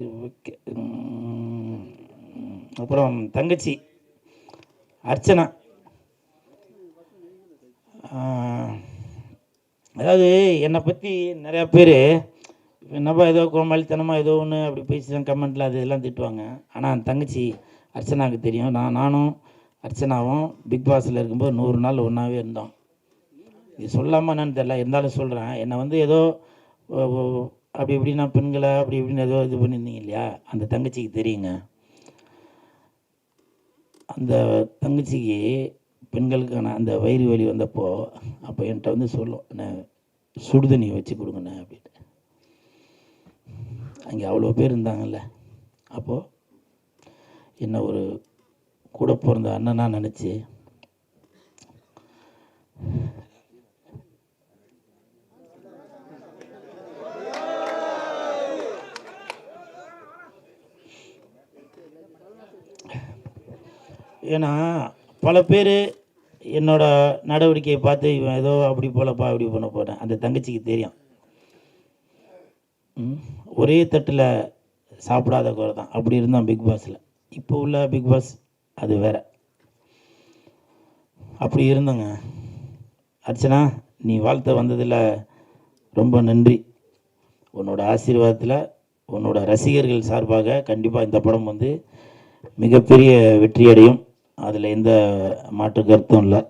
Okay. அப்புறம் தங்கச்சி அர்ச்சனா. அதாவது என்னை பற்றி நிறையா பேர் என்னப்பா ஏதோ கோமாளித்தனமாக ஏதோ ஒன்று அப்படி பேசிதான் கமெண்ட்டில் அது இதெல்லாம் திட்டுவாங்க. ஆனால் அந்த தங்கச்சி அர்ச்சனாவுக்கு தெரியும். நான் நானும் அர்ச்சனாவும் பிக் பாஸில் இருக்கும்போது நூறு நாள் ஒன்றாவே இருந்தோம். இது சொல்லாமல் என்னன்னு தெரில இருந்தாலும் சொல்கிறேன் என்னை வந்து ஏதோ அப்படி இப்படி அப்படி இப்படின்னா பெண்களை அப்படி இப்படின்னு ஏதோ இது பண்ணியிருந்தீங்க இல்லையா? அந்த தங்கச்சிக்கு தெரியுங்க. அந்த தங்கச்சிக்கு பெண்களுக்கான அந்த வயிறு வலி வந்தப்போ அப்போ என்கிட்ட வந்து சொல்லும் என்ன சுடுதண்ணி வச்சு கொடுங்கண்ணே அப்படின்ட்டு. அங்கே அவ்வளோ பேர் இருந்தாங்கல்ல. அப்போது என்ன ஒரு கூட பிறந்த அண்ணனாக நினச்சி ஏன்னா பல பேர் என்னோட நடவடிக்கையை பார்த்து இவன் ஏதோ அப்படி போலப்பா அப்படி பண்ண போகிறேன் அந்த தங்கச்சிக்கு தெரியும். ஒரே தட்டில் சாப்பிடாத குறை தான். அப்படி இருந்தான் பிக் பாஸில். இப்போ உள்ள பிக் பாஸ் அது வேற. அப்படி இருந்தங்க. அர்ச்சனா நீ வாழ்த்த வந்ததில் ரொம்ப நன்றி. உன்னோட ஆசீர்வாதத்தில் உன்னோட ரசிகர்கள் சார்பாக கண்டிப்பாக இந்த படம் வந்து மிகப்பெரிய வெற்றியடையும். அதில் எந்த மாற்று கருத்தும் இல்லை.